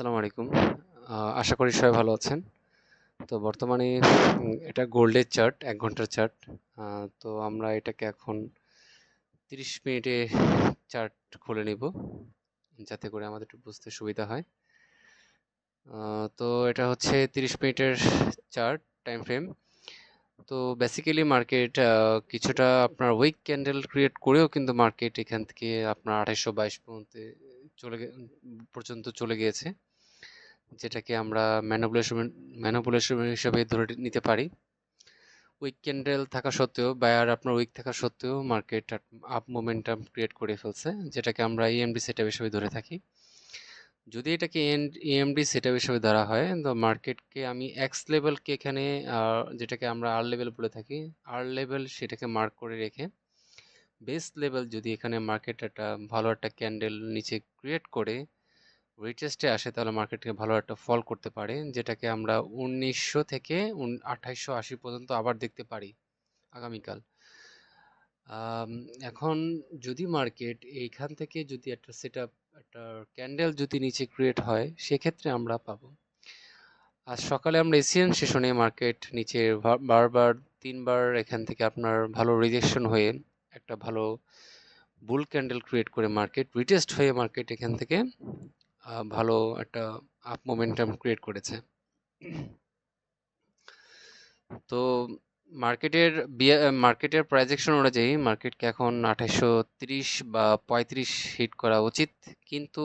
আসসালামু আলাইকুম। আশা করি সবাই ভালো আছেন। তো বর্তমানে এটা গোল্ডের চার্ট, এক ঘণ্টার চার্ট। তো আমরা এটাকে এখন ৩০ মিনিটে চার্ট খুলে নেব যাতে করে আমাদের একটু বুঝতে সুবিধা হয়। তো এটা হচ্ছে ৩০ মিনিটের চার্ট টাইম ফ্রেম। তো বেসিক্যালি মার্কেট কিছুটা আপনার উইক ক্যান্ডেল ক্রিয়েট করেও কিন্তু মার্কেট এখান থেকে আপনার ২৮২২ পর্যন্ত চলে পর্যন্ত চলে গিয়েছে। যেটাকে আমরা ম্যানিপুলেশন ম্যানিপুলেশন হিসেবে ধরে নিতে পারি। উইক ক্যান্ডেল থাকা সত্ত্বেও বায়ার আপনার উইক থাকা সত্ত্বেও মার্কেট আপ মোমেন্টাম ক্রিয়েট করে ফেলছে। যেটাকে আমরা ইএমডি সেটআপ হিসেবে ধরে থাকি। যদি এটাকে ইএমডি সেটআপ হিসেবে ধরা হয় তো মার্কেটকে আমি এক্স লেভেলকে এখানে যেটাকে আমরা আর লেভেল বলে থাকি, আর লেভেল সেটাকে মার্ক করে রেখে বেস লেভেল যদি এখানে মার্কেট একটা ভালো একটা ক্যান্ডেল নিচে ক্রিয়েট করে রিটেস্টে আসে তাহলে মার্কেটকে ভালো একটা ফল করতে পারে। যেটাকে আমরা ১৯০০ থেকে উন ২৮৮০ পর্যন্ত আবার দেখতে পারি আগামীকাল। এখন যদি মার্কেট এইখান থেকে যদি একটা সেটআপ একটা ক্যান্ডেল যদি নিচে ক্রিয়েট হয়, সেক্ষেত্রে আমরা পাবো। আজ সকালে আমরা এশিয়ান সেশনে মার্কেট নিচে বারবার, তিনবার এখান থেকে আপনার ভালো রিজেকশন হয়ে একটা ভালো বুল ক্যান্ডেল ক্রিয়েট করে মার্কেট রিটেস্ট হয়ে মার্কেট এখান থেকে ভালো একটা আপ মোমেন্টাম ক্রিয়েট করেছে। তো মার্কেটের মার্কেটের প্রাইজেকশন অনুযায়ী মার্কেটকে এখন ২৮৩০ বা ৩৫ হিট করা উচিত। কিন্তু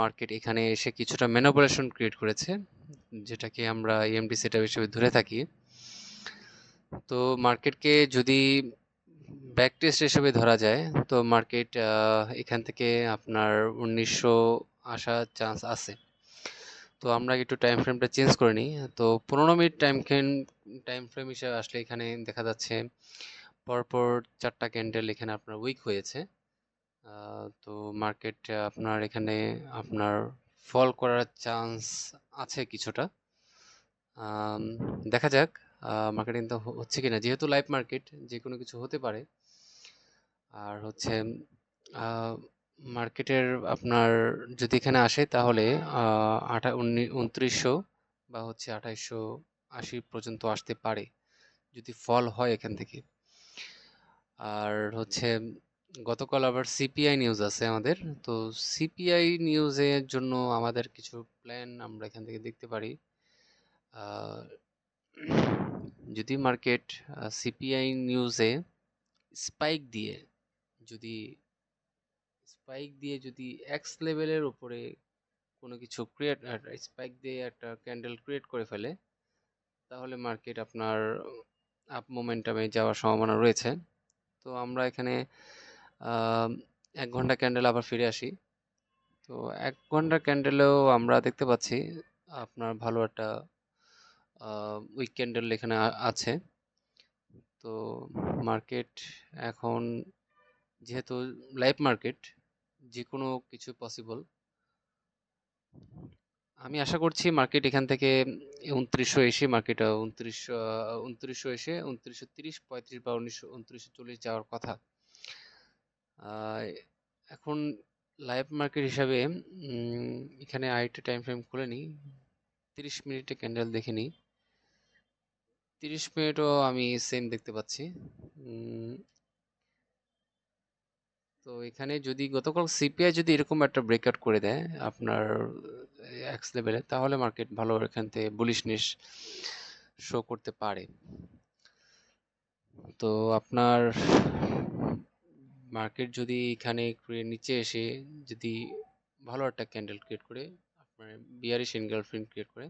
মার্কেট এখানে এসে কিছুটা ম্যানিপুলেশন ক্রিয়েট করেছে। যেটাকে আমরা ইএমডি সেটআপ হিসেবে ধরে থাকি। তো মার্কেটকে যদি ব্যাক টেস্ট হিসেবে ধরা যায়, তো মার্কেট এখান থেকে আপনার ১৯০০ আসার চান্স আছে। তো আমরা একটু টাইম ফ্রেমটা চেঞ্জ করে নিই। তো ১৫ মিনিট টাইম টাইম ফ্রেম হিসেবে আসলে এখানে দেখা যাচ্ছে পরপর ৪ টা ক্যান্ডেল এখানে আপনার উইক হয়েছে। তো মার্কেট আপনার এখানে আপনার ফল করার চান্স আছে কিছুটা। দেখা যাক মার্কেট হ, হচ্ছে কিনা। যেহেতু লাইভ মার্কেট যে কোনো কিছু হতে পারে। আর হচ্ছে মার্কেটের আপনার যদি এখানে আসে তাহলে আঠা ২৯০০ বা হচ্ছে ২৮৮০ পর্যন্ত আসতে পারে। যদি ফল হয় এখান থেকে। আর হচ্ছে গতকাল আবার সিপিআই নিউজ আছে আমাদের। তো সিপিআই নিউজের জন্য আমাদের কিছু প্ল্যান আমরা এখান থেকে দেখতে পারি। যদি মার্কেট সিপিআই নিউজে স্পাইক দিয়ে যদি স্পাইক দিয়ে যদি এক্স লেভেলের উপরে কোনো কিছু ক্রিয়েট স্পাইক দিয়ে একটা ক্যান্ডেল ক্রিয়েট করে ফেলে, তাহলে মার্কেট আপনার আপ মোমেন্টামে যাওয়ার সম্ভাবনা রয়েছে। তো আমরা এখানে এক ঘণ্টা ক্যান্ডেল আবার ফিরে আসি। তো এক ঘণ্টা ক্যান্ডেলেও আমরা দেখতে পাচ্ছি আপনার ভালো একটা উইক ক্যান্ডেল এখানে আছে। তো মার্কেট এখন যেহেতু লাইভ মার্কেট যেকোনো কিছু পসিবল। আমি আশা করছি মার্কেট এখান থেকে ২৯০০ এসে মার্কেট আ ২৯ আ ২৯০০ এসে ২৯৩০, ৩৫ বা ১৯০০ ২৯৪০ যাওয়ার কথা। এখন লাইভ মার্কেট হিসাবে এখানে আরেকটা টাইম ফ্রেম খুলে নিই। ৩০ মিনিটে ক্যান্ডেল দেখে নিই। ৩০ মিনিটও আমি সেম দেখতে পাচ্ছি। তো এখানে যদি গতকাল সিপিআই যদি এরকম একটা ব্রেকআউট করে দেয় আপনার এক্স লেভেলে তাহলে মার্কেট ভালো এখান থেকে বুলিশনেস শো করতে পারে। তো আপনার মার্কেট যদি এখানে নিচে এসে যদি ভালো একটা ক্যান্ডেল ক্রিয়েট করে, আপনার বিয়ারিশ এনগালফিং ক্রিয়েট করে,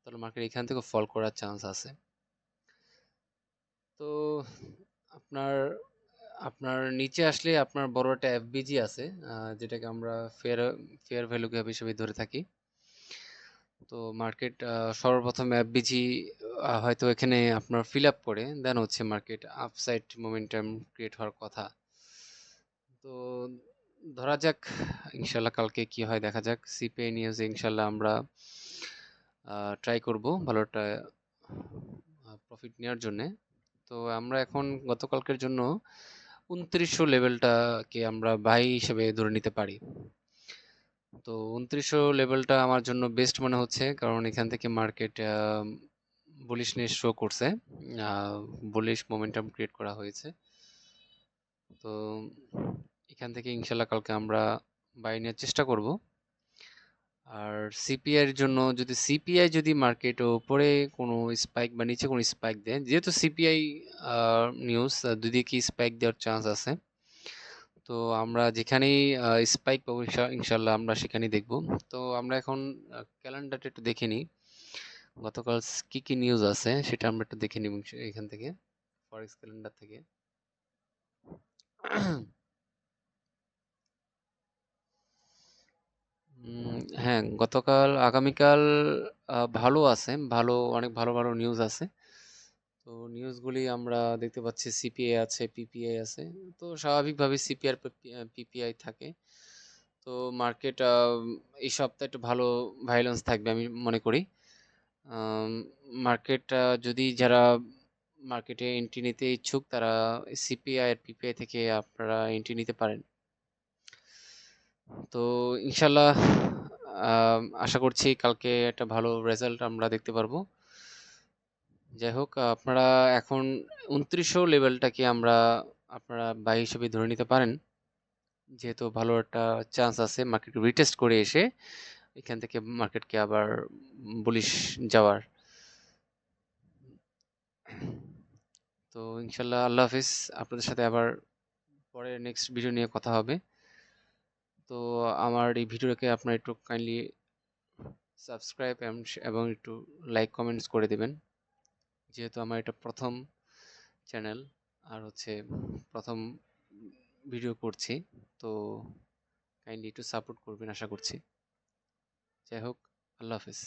তাহলে মার্কেট এখান থেকেও ফল করার চান্স আছে। তো আপনার আপনার নিচে আসলে আপনার বড় একটা এফবিজি আছে যেটাকে আমরা ফেয়ার ফেয়ার ভ্যালু গ্যাপ হিসেবে ধরে থাকি। তো মার্কেট সর্বপ্রথম এফবিজি হয়তো এখানে আপনার ফিল আপ করে দেন হচ্ছে মার্কেট আপসাইড মোমেন্টাম ক্রিয়েট হওয়ার কথা। তো ধরা যাক, ইনশাল্লাহ কালকে কি হয়, দেখা যাক। সিপিআই নিউজে ইনশাল্লাহ আমরা ট্রাই করব ভালো একটা প্রফিট নেওয়ার জন্যে। তো আমরা এখন গতকালকের জন্য ২৯০০ লেভেলটাকে আমরা বাই হিসেবে ধরে নিতে পারি। তো উনত্রিশশো লেভেলটা আমার জন্য বেস্ট মনে হচ্ছে, কারণ এখান থেকে মার্কেট বুলিশনেস শো করছে। বুলিশ মোমেন্টাম ক্রিয়েট করা হয়েছে। তো এখান থেকে ইনশাল্লাহ কালকে আমরা বাই নেওয়ার চেষ্টা করব। আর সিপিআই এর জন্য যদি সিপিআই যদি মার্কেট উপরে কোনো স্পাইক বা নিচে কোনো স্পাইক দেয়, যেহেতু সিপিআই নিউজ দুদিকে স্পাইক দেওয়ার চান্স আছে, তো আমরা যেখানেই স্পাইক পাবো ইনশা- ইনশাল্লাহ আমরা সেখানেই দেখব। তো আমরা এখন ক্যালেন্ডারটা একটু দেখে নিই। গতকাল কি কি নিউজ আছে সেটা আমরা একটু দেখে নিব এখান থেকে ফরেক্স ক্যালেন্ডার থেকে। হ্যাঁ গতকাল, আগামীকাল ভালো আছে, ভালো, অনেক ভালো ভালো নিউজ আছে। তো নিউজগুলি আমরা দেখতে পাচ্ছি সিপিআই আছে পিপিআই আছে। তো স্বাভাবিকভাবে সিপিআর পিপিআই থাকে। তো মার্কেট এই সপ্তাহে একটু ভালো ভাইলেন্স থাকবে আমি মনে করি। মার্কেট যদি যারা মার্কেটে এন্ট্রি নিতে ইচ্ছুক, তারা সিপিআই আর পিপিআই থেকে আপনারা এন্ট্রি নিতে পারেন। তো ইনশাল্লাহ আশা করছি কালকে একটা ভালো রেজাল্ট আমরা দেখতে পারব। যাই হোক, আপনারা এখন উনত্রিশশো লেভেলটাকে আমরা আপনারা বাই হিসেবে ধরে নিতে পারেন। যেহেতু ভালো একটা চান্স আছে মার্কেট রিটেস্ট করে এসে এখান থেকে মার্কেটকে আবার বুলিশ যাওয়ার। তো ইনশাল্লাহ, আল্লাহ হাফিজ, আপনাদের সাথে আবার পরে নেক্সট ভিডিও নিয়ে কথা হবে। তো আমার এই ভিডিওটাকে আপনারা একটু কাইন্ডলি সাবস্ক্রাইব এবং একটু লাইক কমেন্টস করে দেবেন। যেহেতু আমার এটা প্রথম চ্যানেল আর হচ্ছে প্রথম ভিডিও করছি, তো কাইন্ডলি একটু সাপোর্ট করবেন আশা করছি। যাই হোক, আল্লাহ হাফিজ।